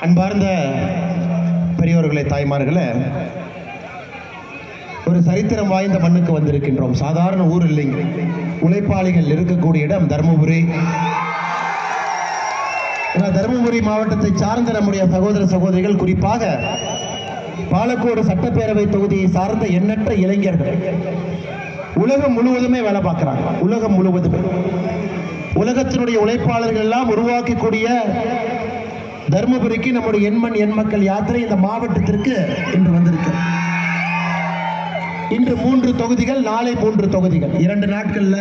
அன்பார்ந்த பெரியவர்களே தாய்மார்களே ஒரு சரித்திரம் வாய்ந்த மண்ணுக்கு வந்திருக்கின்றோம். சாதாரண ஊர் இல்லைங்க. உழைப்பாளிகள் இருக்கக்கூடிய இடம் தருமபுரி. ஏன்னா தருமபுரி மாவட்டத்தை சார்ந்த நம்முடைய சகோதர சகோதரிகள் குறிப்பாக பாலக்கோடு சட்டப்பேரவை தொகுதியை சார்ந்த எண்ணற்ற இளைஞர்கள் உலகம் முழுவதுமே வேலை பார்க்குறாங்க. உலகம் முழுவதுமே. உலகத்தினுடைய உழைப்பாளர்கள் எல்லாம் உருவாக்கக்கூடிய தருமபுரிக்கு நம்முடைய எண்மண் எண் மக்கள் யாத்திரை இந்த மாவட்டத்திற்கு இன்று வந்திருக்கு. இன்று மூன்று தொகுதிகள் நாளை மூன்று தொகுதிகள். இரண்டு நாட்கள்ல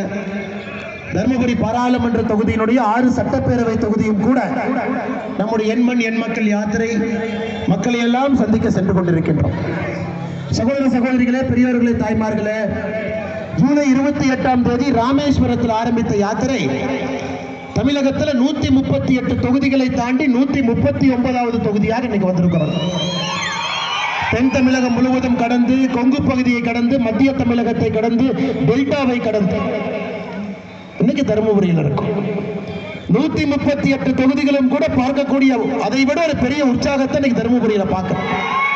தருமபுரி பாராளுமன்ற தொகுதியினுடைய ஆறு சட்டப்பேரவை தொகுதியும் கூட நம்முடைய எண்மண் எண் மக்கள் யாத்திரை மக்களை எல்லாம் சந்திக்க சென்று கொண்டிருக்கின்றோம். சகோதர சகோதரிகளே பெரியவர்களே தாய்மார்களே ஜூலை இருபத்தி எட்டாம் தேதி ராமேஸ்வரத்தில் ஆரம்பித்த யாத்திரை தமிழகத்தில் நூத்தி முப்பத்தி எட்டு தொகுதிகளை தாண்டி நூத்தி முப்பத்தி ஒன்பதாவது தொகுதியாக இன்னைக்கு வந்திருக்கிறோம். தென் தமிழகம் முழுவதும் கடந்து கொங்கு பகுதியை கடந்து மத்திய தமிழகத்தை கடந்து டெல்டாவை கடந்து. இன்னைக்கு தருமபுரியில் இருக்கும். நூத்தி முப்பத்தி எட்டு தொகுதிகளும் கூட பார்க்கக்கூடிய அதை விட ஒரு பெரிய உற்சாகத்தை இன்னைக்கு தருமபுரியில பார்க்க